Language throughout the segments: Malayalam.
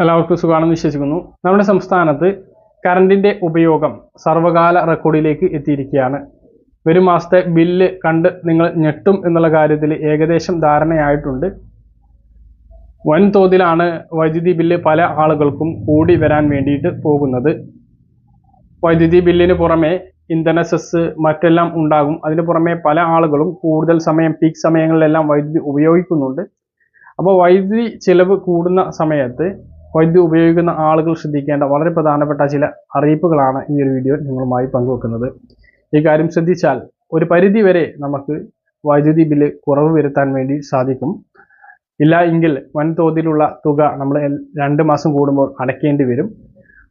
എല്ലാവർക്കും സുഖമാണെന്ന് വിശ്വസിക്കുന്നു. നമ്മുടെ സംസ്ഥാനത്ത് കറണ്ടിന്റെ ഉപയോഗം സർവകാല റെക്കോർഡിലേക്ക് എത്തിയിരിക്കുകയാണ്. വരും മാസത്തെ ബില്ല് കണ്ട് നിങ്ങൾ ഞെട്ടും എന്നുള്ള കാര്യത്തിൽ ഏകദേശം ധാരണയായിട്ടുണ്ട്. വൻതോതിലാണ് വൈദ്യുതി ബില്ല് പല ആളുകൾക്കും കൂടി വരാൻ വേണ്ടിയിട്ട് പോകുന്നത്. വൈദ്യുതി ബില്ലിന് പുറമെ ഇന്ധന സെസ് മറ്റെല്ലാം ഉണ്ടാകും. അതിന് പുറമെ പല ആളുകളും കൂടുതൽ സമയം പീക്ക് സമയങ്ങളിലെല്ലാം വൈദ്യുതി ഉപയോഗിക്കുന്നുണ്ട്. അപ്പോൾ വൈദ്യുതി ചിലവ് കൂടുന്ന സമയത്ത് വൈദ്യുതി ഉപയോഗിക്കുന്ന ആളുകൾ ശ്രദ്ധിക്കേണ്ട വളരെ പ്രധാനപ്പെട്ട ചില അറിയിപ്പുകളാണ് ഈ ഒരു വീഡിയോ നിങ്ങളുമായി പങ്കുവെക്കുന്നത്. ഈ കാര്യം ശ്രദ്ധിച്ചാൽ ഒരു പരിധി വരെ നമുക്ക് വൈദ്യുതി ബില്ല് കുറവ് വരുത്താൻ വേണ്ടി സാധിക്കും. ഇല്ല എങ്കിൽ വൻതോതിലുള്ള തുക നമ്മൾ രണ്ട് മാസം കൂടുമ്പോൾ അടയ്ക്കേണ്ടി വരും.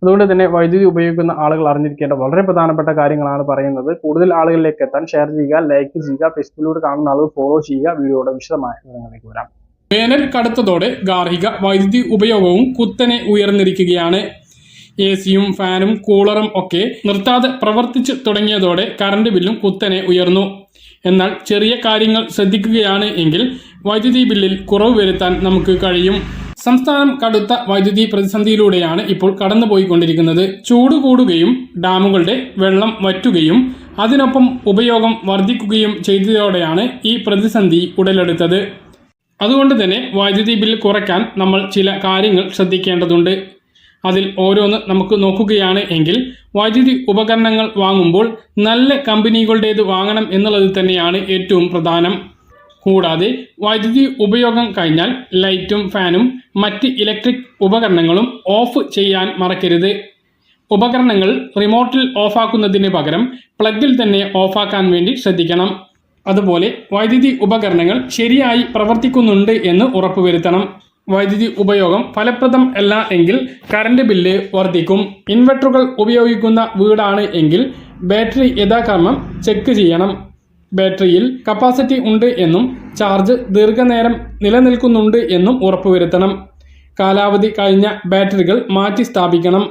അതുകൊണ്ട് തന്നെ വൈദ്യുതി ഉപയോഗിക്കുന്ന ആളുകൾ അറിഞ്ഞിരിക്കേണ്ട വളരെ പ്രധാനപ്പെട്ട കാര്യങ്ങളാണ് പറയുന്നത്. കൂടുതൽ ആളുകളിലേക്ക് എത്താൻ ഷെയർ ചെയ്യുക ലൈക്ക് ചെയ്യുക ഫേസ്ബുക്കിലൂടെ കാണുന്ന ആളുകൾ ഫോളോ ചെയ്യുക വീഡിയോയുടെ വിശദമായ വിവരങ്ങളിലേക്ക് വരാം. വേനൽ കടുത്തതോടെ ഗാർഹിക വൈദ്യുതി ഉപയോഗവും കുത്തനെ ഉയർന്നിരിക്കുകയാണ്. എ സിയും ഫാനും കൂളറും ഒക്കെ നിർത്താതെ പ്രവർത്തിച്ചു തുടങ്ങിയതോടെ കറണ്ട് ബില്ലും കുത്തനെ ഉയർന്നു. എന്നാൽ ചെറിയ കാര്യങ്ങൾ ശ്രദ്ധിക്കുകയാണ് എങ്കിൽ വൈദ്യുതി ബില്ലിൽ കുറവ് വരുത്താൻ നമുക്ക് കഴിയും. സംസ്ഥാനം കടുത്ത വൈദ്യുതി പ്രതിസന്ധിയിലൂടെയാണ് ഇപ്പോൾ കടന്നുപോയിക്കൊണ്ടിരിക്കുന്നത്. ചൂട് കൂടുകയും ഡാമുകളുടെ വെള്ളം വറ്റുകയും അതിനൊപ്പം ഉപയോഗം വർദ്ധിക്കുകയും ചെയ്തതോടെയാണ് ഈ പ്രതിസന്ധി ഉടലെടുത്തത്. അതുകൊണ്ട് തന്നെ വൈദ്യുതി ബിൽ കുറയ്ക്കാൻ നമ്മൾ ചില കാര്യങ്ങൾ ശ്രദ്ധിക്കേണ്ടതുണ്ട്. അതിൽ ഓരോന്ന് നമുക്ക് നോക്കുകയാണ് എങ്കിൽ വൈദ്യുതി ഉപകരണങ്ങൾ വാങ്ങുമ്പോൾ നല്ല കമ്പനികളുടേത് വാങ്ങണം എന്നുള്ളത് തന്നെയാണ് ഏറ്റവും പ്രധാനം. കൂടാതെ വൈദ്യുതി ഉപയോഗം കഴിഞ്ഞാൽ ലൈറ്റും ഫാനും മറ്റ് ഇലക്ട്രിക് ഉപകരണങ്ങളും ഓഫ് ചെയ്യാൻ മറക്കരുത്. ഉപകരണങ്ങൾ റിമോട്ടിൽ ഓഫാക്കുന്നതിന് പകരം പ്ലഗിൽ തന്നെ ഓഫാക്കാൻ വേണ്ടി ശ്രദ്ധിക്കണം. അതുപോലെ വൈദ്യുതി ഉപകരണങ്ങൾ ശരിയായി പ്രവർത്തിക്കുന്നുണ്ട് എന്ന് ഉറപ്പുവരുത്തണം. വൈദ്യുതി ഉപയോഗം ഫലപ്രദം അല്ല എങ്കിൽ കറണ്ട് ബില്ല് വർദ്ധിക്കും. ഇൻവെർട്ടറുകൾ ഉപയോഗിക്കുന്ന വീടാണ് എങ്കിൽ ബാറ്ററി യഥാക്രമം ചെക്ക് ചെയ്യണം. ബാറ്ററിയിൽ കപ്പാസിറ്റി ഉണ്ട് എന്നും ചാർജ് ദീർഘനേരം നിലനിൽക്കുന്നുണ്ട് എന്നും ഉറപ്പുവരുത്തണം. കാലാവധി കഴിഞ്ഞ ബാറ്ററികൾ മാറ്റി സ്ഥാപിക്കണം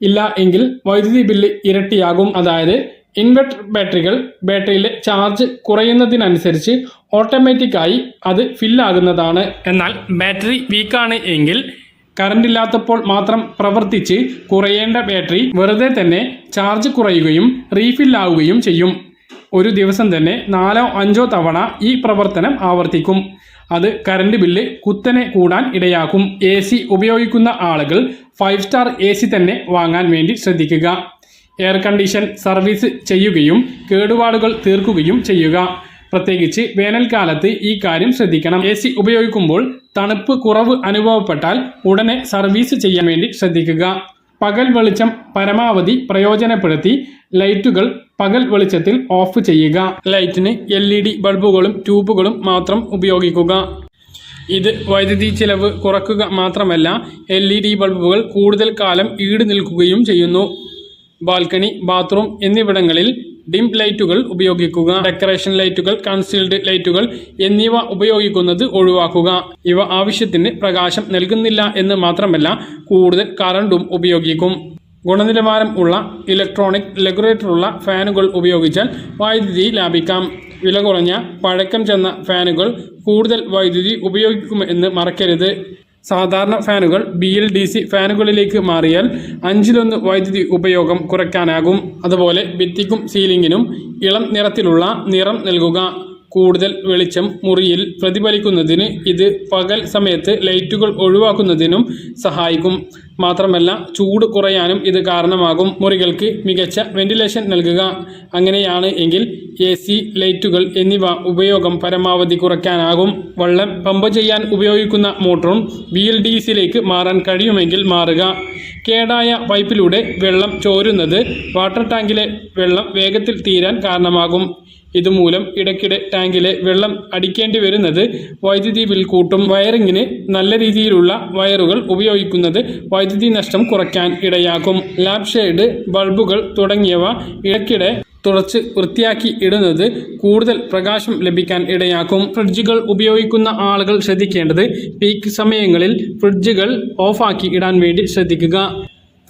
ഇല്ല എങ്കിൽ വൈദ്യുതി ബില്ല് ഇരട്ടിയാകും. അതായത് ഇൻവെർട്ടർ ബാറ്ററികൾ ബാറ്ററിയിലെ ചാർജ് കുറയുന്നതിനനുസരിച്ച് ഓട്ടോമാറ്റിക്കായി അത് ഫില്ലാകുന്നതാണ്. എന്നാൽ ബാറ്ററി വീക്കാണ് എങ്കിൽ കറണ്ട് ഇല്ലാത്തപ്പോൾ മാത്രം പ്രവർത്തിച്ച് കുറയേണ്ട ബാറ്ററി വെറുതെ തന്നെ ചാർജ് കുറയുകയും റീഫില്ലാവുകയും ചെയ്യും. ഒരു ദിവസം തന്നെ നാലോ അഞ്ചോ തവണ ഈ പ്രവർത്തനം ആവർത്തിക്കും. അത് കറണ്ട് ബില്ല് കുത്തനെ കൂടാൻ ഇടയാക്കും. എ ഉപയോഗിക്കുന്ന ആളുകൾ ഫൈവ് സ്റ്റാർ എ തന്നെ വാങ്ങാൻ വേണ്ടി ശ്രദ്ധിക്കുക. എയർ കണ്ടീഷൻ സർവീസ് ചെയ്യുകയും കേടുപാടുകൾ തീർക്കുകയും ചെയ്യുക. പ്രത്യേകിച്ച് വേനൽക്കാലത്ത് ഈ കാര്യം ശ്രദ്ധിക്കണം. എ സി ഉപയോഗിക്കുമ്പോൾ തണുപ്പ് കുറവ് അനുഭവപ്പെട്ടാൽ ഉടനെ സർവീസ് ചെയ്യാൻ വേണ്ടി ശ്രദ്ധിക്കുക. പകൽ വെളിച്ചം പരമാവധി പ്രയോജനപ്പെടുത്തി ലൈറ്റുകൾ പകൽ വെളിച്ചത്തിൽ ഓഫ് ചെയ്യുക. ലൈറ്റിന് എൽ ഇ ഡി ബൾബുകളും ട്യൂബുകളും മാത്രം ഉപയോഗിക്കുക. ഇത് വൈദ്യുതി ചിലവ് കുറക്കുക മാത്രമല്ല എൽ ഇ ഡി ബൾബുകൾ കൂടുതൽ കാലം ഈട് നിൽക്കുകയും ചെയ്യുന്നു. ബാൽക്കണി ബാത്റൂം എന്നിവിടങ്ങളിൽ ഡിം ലൈറ്റുകൾ ഉപയോഗിക്കുക. ഡെക്കറേഷൻ ലൈറ്റുകൾ കൺസീൽഡ് ലൈറ്റുകൾ എന്നിവ ഉപയോഗിക്കുന്നത് ഒഴിവാക്കുക. ഇവ ആവശ്യത്തിന് പ്രകാശം നൽകുന്നില്ല എന്ന് മാത്രമല്ല കൂടുതൽ കറണ്ടും ഉപയോഗിക്കും. ഗുണനിലവാരം ഉള്ള ഇലക്ട്രോണിക് റെഗുലേറ്ററുള്ള ഫാനുകൾ ഉപയോഗിച്ചാൽ വൈദ്യുതി ലാഭിക്കാം. വില കുറഞ്ഞ പഴക്കം ചെന്ന ഫാനുകൾ കൂടുതൽ വൈദ്യുതി ഉപയോഗിക്കുമെന്ന് മറക്കരുത്. സാധാരണ ഫാനുകൾ ബി എൽ ഡി സി ഫാനുകളിലേക്ക് മാറിയാൽ അഞ്ചിലൊന്ന് വൈദ്യുതി ഉപയോഗം കുറയ്ക്കാനാകും. അതുപോലെ ഭിത്തിക്കും സീലിംഗിനും ഇളം നിറത്തിലുള്ള നിറം നൽകുക. കൂടുതൽ വെളിച്ചം മുറിയിൽ പ്രതിഫലിക്കുന്നതിന് ഇത് പകൽ സമയത്ത് ലൈറ്റുകൾ ഒഴിവാക്കുന്നതിനും സഹായിക്കും. മാത്രമല്ല ചൂട് കുറയാനും ഇത് കാരണമാകും. മുറികൾക്ക് മികച്ച വെന്റിലേഷൻ നൽകുക. അങ്ങനെയാണ് എങ്കിൽ എ സി ലൈറ്റുകൾ എന്നിവ ഉപയോഗം പരമാവധി കുറയ്ക്കാനാകും. വെള്ളം പമ്പ് ചെയ്യാൻ ഉപയോഗിക്കുന്ന മോട്ടറും ബി എൽ ഡി സിയിലേക്ക് മാറാൻ കഴിയുമെങ്കിൽ മാറുക. കേടായ പൈപ്പിലൂടെ വെള്ളം ചോരുന്നത് വാട്ടർ ടാങ്കിലെ വെള്ളം വേഗത്തിൽ തീരാൻ കാരണമാകും. ഇതുമൂലം ഇടയ്ക്കിടെ ടാങ്കിലെ വെള്ളം അടിക്കേണ്ടി വരുന്നത് വൈദ്യുതി ബിൽ കൂട്ടും വയറിങ്ങിന് നല്ല രീതിയിലുള്ള വയറുകൾ ഉപയോഗിക്കുന്നത് വൈദ്യുതി നഷ്ടം കുറയ്ക്കാൻ ഇടയാക്കും. ലാബ് ഷെയ്ഡ് ബൾബുകൾ തുടങ്ങിയവ ഇടയ്ക്കിടെ തുടച്ച് വൃത്തിയാക്കി ഇടുന്നത് കൂടുതൽ പ്രകാശം ലഭിക്കാൻ ഇടയാക്കും. ഫ്രിഡ്ജുകൾ ഉപയോഗിക്കുന്ന ആളുകൾ ശ്രദ്ധിക്കേണ്ടത് പീക്ക് സമയങ്ങളിൽ ഫ്രിഡ്ജുകൾ ഓഫാക്കി ഇടാൻ വേണ്ടി ശ്രദ്ധിക്കുക.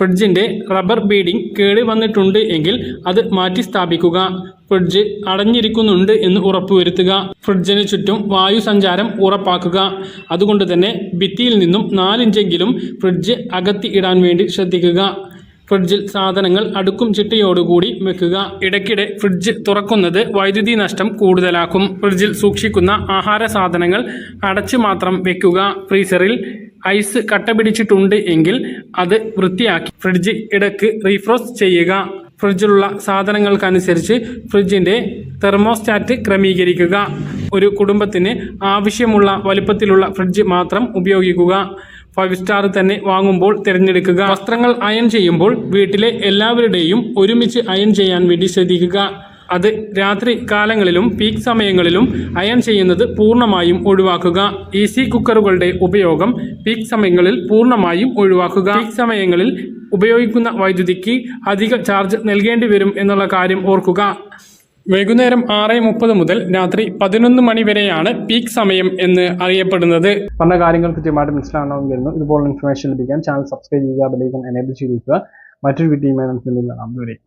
ഫ്രിഡ്ജിന്റെ റബ്ബർ ബീഡിംഗ് കേട് വന്നിട്ടുണ്ട് എങ്കിൽ അത് മാറ്റി സ്ഥാപിക്കുക ഫ്രിഡ്ജ് അടഞ്ഞിരിക്കുന്നുണ്ട് എന്ന് ഉറപ്പുവരുത്തുക. ഫ്രിഡ്ജിന് ചുറ്റും വായു സഞ്ചാരം ഉറപ്പാക്കുക. അതുകൊണ്ട് തന്നെ ഭിത്തിയിൽ നിന്നും നാലിഞ്ചെങ്കിലും ഫ്രിഡ്ജ് അകത്തി ഇടാൻ വേണ്ടി ശ്രദ്ധിക്കുക. ഫ്രിഡ്ജിൽ സാധനങ്ങൾ അടുക്കും ചിട്ടയോടുകൂടി വെക്കുക. ഇടയ്ക്കിടെ ഫ്രിഡ്ജ് തുറക്കുന്നത് വൈദ്യുതി നഷ്ടം കൂടുതലാക്കും. ഫ്രിഡ്ജിൽ സൂക്ഷിക്കുന്ന ആഹാര സാധനങ്ങൾ അടച്ചു മാത്രം വെക്കുക. ഫ്രീസറിൽ ഐസ് കട്ട പിടിച്ചിട്ടുണ്ട് എങ്കിൽ അത് വൃത്തിയാക്കി ഫ്രിഡ്ജ് ഇടയ്ക്ക് റീഫ്രോസ് ചെയ്യുക. ഫ്രിഡ്ജിലുള്ള സാധനങ്ങൾക്കനുസരിച്ച് ഫ്രിഡ്ജിന്റെ തെർമോസ്റ്റാറ്റ് ക്രമീകരിക്കുക. ഒരു കുടുംബത്തിന് ആവശ്യമുള്ള വലുപ്പത്തിലുള്ള ഫ്രിഡ്ജ് മാത്രം ഉപയോഗിക്കുക. ഫൈവ് സ്റ്റാർ തന്നെ വാങ്ങുമ്പോൾ തിരഞ്ഞെടുക്കുക. വസ്ത്രങ്ങൾ അയൺ ചെയ്യുമ്പോൾ വീട്ടിലെ എല്ലാവരുടെയും ഒരുമിച്ച് അയൺ ചെയ്യാൻ വേണ്ടി ശ്രദ്ധിക്കുക. അത് രാത്രി കാലങ്ങളിലും പീക്ക് സമയങ്ങളിലും അയൺ ചെയ്യുന്നത് പൂർണമായും ഒഴിവാക്കുക. ഈസി കുക്കറുകളുടെ ഉപയോഗം പീക്ക് സമയങ്ങളിൽ പൂർണമായും ഒഴിവാക്കുക. പീക്ക് സമയങ്ങളിൽ ഉപയോഗിക്കുന്ന വൈദ്യുതിക്ക് അധിക ചാർജ് നൽകേണ്ടി വരും എന്നുള്ള കാര്യം ഓർക്കുക. വൈകുന്നേരം ആറ് മുപ്പത് മുതൽ രാത്രി പതിനൊന്ന് മണി വരെയാണ് പീക്ക് സമയം എന്ന് അറിയപ്പെടുന്നത്. പറഞ്ഞ കാര്യങ്ങൾ കൃത്യമായിട്ട് മനസ്സിലാകണമെന്ന് വരുന്നു ഇതുപോലുള്ള ഇൻഫർമേഷൻ ലഭിക്കാൻ ചാനൽ സബ്സ്ക്രൈബ് ചെയ്യുക ബെലൈക്കൺ എനേബിൾ ചെയ്തിരിക്കുക. മറ്റൊരു വീഡിയോയുമായി നമുക്ക്